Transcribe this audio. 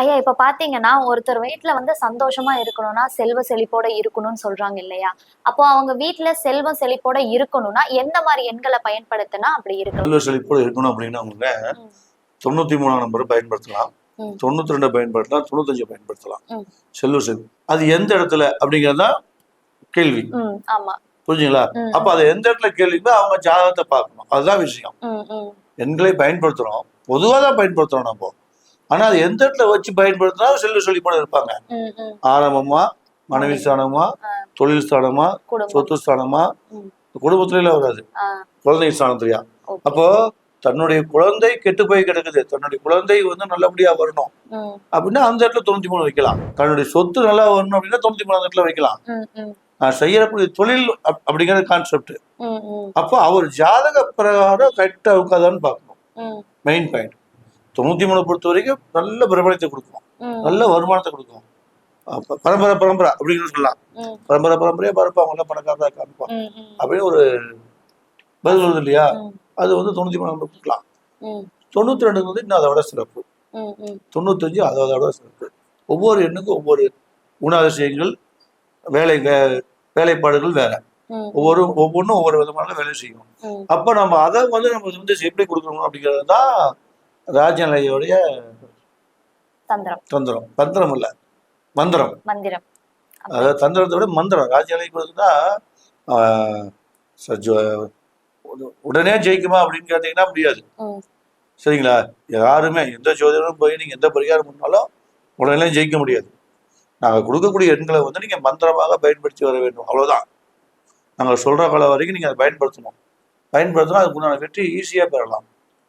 ஐயா இப்ப பாத்தீங்கன்னா ஒருத்தர் வீட்ல வந்து சந்தோஷமா இருக்கணும்னா செல்வ செழிப்போட இருக்கணும்னு சொல்றாங்க இல்லையா? அப்போ அவங்க வீட்ல செல்வம் செழிப்போட இருக்கணும்னா எந்த மாதிரி எண்களை பயன்படுத்தினா அப்படி இருக்கலாம் செல்வ செழிப்போடு இருக்கணும் அப்படின்னா அவங்க. தொண்ணூத்தி மூணாம் நம்பரை பயன்படுத்தலாம். தொண்ணூத்தி ரெண்டை பயன்படுத்தலாம் தொண்ணூத்தஞ்சை பயன்படுத்தலாம். செல்வ செழிப்பு. அது எந்த இடத்துல? அப்படிங்கிறது கேள்வி. ஆமா. புரிஞ்சுங்களா? அப்ப அதை எந்த இடத்துல கேள்விப்போ அவங்க ஜாதகத்தை பார்க்கணும். அதுதான் விஷயம். எண்களை பயன்படுத்துறோம். பொதுவாக தான் பயன்படுத்துறோம் நம்ம. ஆனா அது எந்த இடத்துல வச்சு பயன்படுத்தினா செல்வ செழிப்போடு இருப்பாங்க. ம், ம். ஆரம்பமா மனைவி ஸ்தானமா. தொழில் ஸ்தானமா சொத்து ஸ்தானமா. குடும்பத்திலே வராது. குழந்தை ஸ்தானத்துலயா. அப்போ தன்னுடைய குழந்தை கெட்டு போய் கிடக்குது. தன்னுடைய குழந்தை வந்து நல்லபடியா வரணும். அப்படின்னா அந்த இடத்துல தொண்ணூத்தி மூணு வைக்கலாம். தன்னுடைய சொத்து நல்லா வரணும் அப்படின்னா தொண்ணூத்தி மூணு இடத்துல வைக்கலாம். நான் செய்யக்கூடிய தொழில் அப்- அப்படிங்கிற கான்செப்ட் அப்போ அவர் ஜாதக பிரகாரம் கரெக்டா இருக்காதான்னு பார்க்கணும். மெயின் பாயிண்ட் தொண்ணூத்தி மூணு பொறுத்த வரைக்கும் நல்ல பிரபலத்தை கொடுக்கும். நல்ல வருமானத்தை கொடுக்கும். பரம்பரை பரம்பரை அப்படின்னு சொல்லலாம். பரம்பரை பரம்பரையா பார்ப்பாங்க நல்ல பணக்காரதா காமிப்பாங்க ம், ம், அப்படின்னு ஒரு பதில் வருது இல்லையா? அது வந்து தொண்ணூத்தி மூணு கொடுக்கலாம். தொண்ணூத்தி ரெண்டு வந்து இன்னும் அதை விட சிறப்பு. தொண்ணூத்தஞ்சு அதை விட சிறப்பு. ஒவ்வொரு எண்ணுக்கும் ஒவ்வொரு குணாதிசயங்கள் வேலை வேலைப்பாடுகள் வேற. ஒவ்வொரு ஒவ்வொன்றும் ஒவ்வொரு விதமான வேலை செய்யும். அப்போ நம்ம அதை வந்து நம்ம வந்து எப்படி கொடுக்கணும் அப்படிங்கிறது தான் ராஜநிலையோடைய தந்திரம். தந்திரம். தந்திரம் இல்ல. மந்திரம். மந்திரம். அதாவது தந்திரத்தை விட மந்திரம். ராஜநிலை கொடுத்தா உடனே ஜெயிக்குமா அப்படின்னு கேட்டீங்கன்னா முடியாது. சரிங்களா? யாருமே எந்த ஜோதிடரும் போய் நீங்க எந்த பரிகாரம் பண்ணாலும் உடனே ஜெயிக்க முடியாது. நாங்கள் கொடுக்கக்கூடிய எண்களை வந்து நீங்க மந்திரமாக பயன்படுத்தி வர வேண்டும். அவ்வளவுதான். நாங்கள் சொல்ற காலம் வரைக்கும் நீங்க அதை பயன்படுத்தணும். பயன்படுத்தினா அதுக்குண்டான வெற்றி ஈஸியா பெறலாம்.